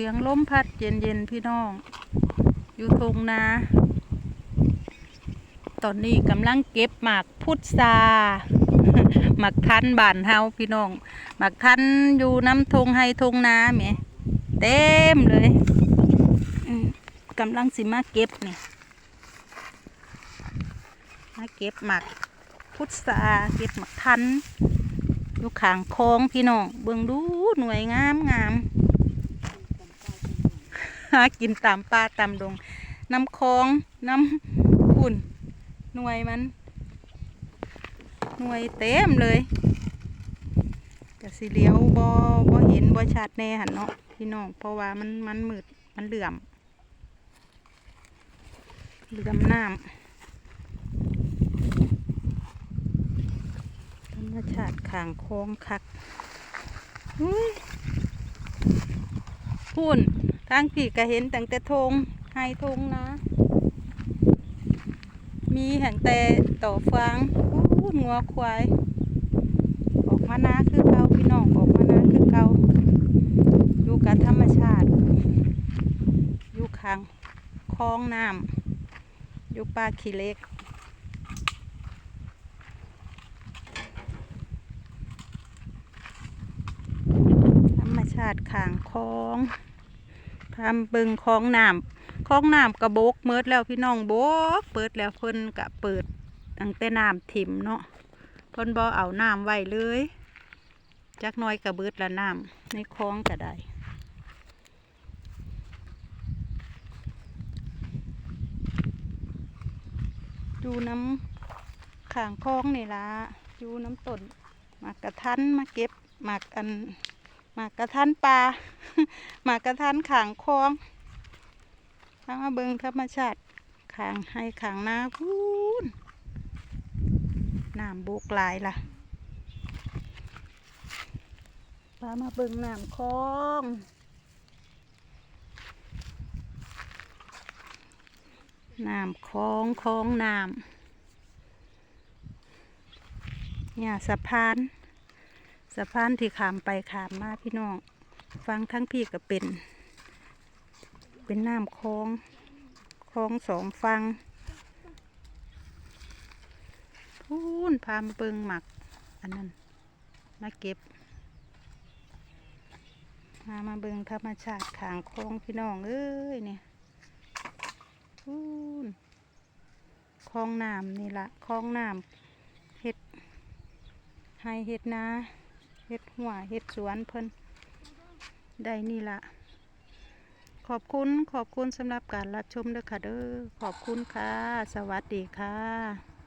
สียงลมพัดเย็นเย็นๆพี่น้อง อยู่ทงนา ตอนนี้กำลังเก็บหมากพุทราหมากทันบานเฮาพี่น้องหมากทันอยู่น้ำทงให้ทงนาแหมเต็มเลยกำลังสิมาเก็บนี่มาเก็บหมากพุทราเก็บหมากทันอยู่ขางคลองพี่น้องเบิ่งดูหน่วยงามงาม หากินตามป่าตามดง น้ำคลองน้ำขุ่นหน่วยมัน หน่วยเต็มเลยกะสิเลี้ยวบ่บ่เห็นบ่ชัดแน่หันเนาะพี่น้องเพราะว่ามันมันมืดมันเหลื่อมเหลื่อมน้ำธรรมชาติข้างคลองคักอุ้ยพุ่น ทางผีก็เห็นตั้งแต่ทงให้ทงนะ มีแห่งแต่ต่อฟางอู้งัวควาย ออกมานาคือเกาพี่น้องออกมานาคือเกาอยู่กับธรรมชาติ อยู่ข้างคลองน้ำอยู่ป่าขี้เล็กธรรมชาติข้างคลอง พามเบิงคลองน้ำคลองน้ำกระบกเมิดแล้วพี่น้องโบกเปิดแล้วเพิ่นกะเปิดตั้งแต่น้ำถิ่มเนาะเพิ่นบ่เอาน้ำไว้เลยจักน้อยกระเบิดละน้ำในคลองก็ได้อยู่น้ำข้างคลองนี่ละอยู่น้ำต้นมากระทันมาเก็บหมากอัน หมากกระทันปลาหมากกระทันขางคลองพามาเบิงธรรมชาติขางให้ขางนาพูนน้ำโบกลายล่ะพามาเบิงน้ำคลองน้ำคลองคลองน้ำเนี่ยสะพาน สะพานที่ขามไปขามมาพี่น้อง ฟังทั้งพี่ก็เป็น เป็นน้ำคลองคลองสองฟังพูนพามเบิงหมัก อันนั้นมาเก็บ มามาเบิงธรรมชาติขางคลองพี่น้องเอ้ยเนี่ยพูนคลองน้ำนี่ละคลองน้ำเห็ดให้เห็ดนา เห็ดหัวเห็ดสวนเพิ่นได้นี่ละขอบคุณขอบคุณสำหรับการรับชมเด้อค่ะเด้อขอบคุณค่ะ สวัสดีค่ะ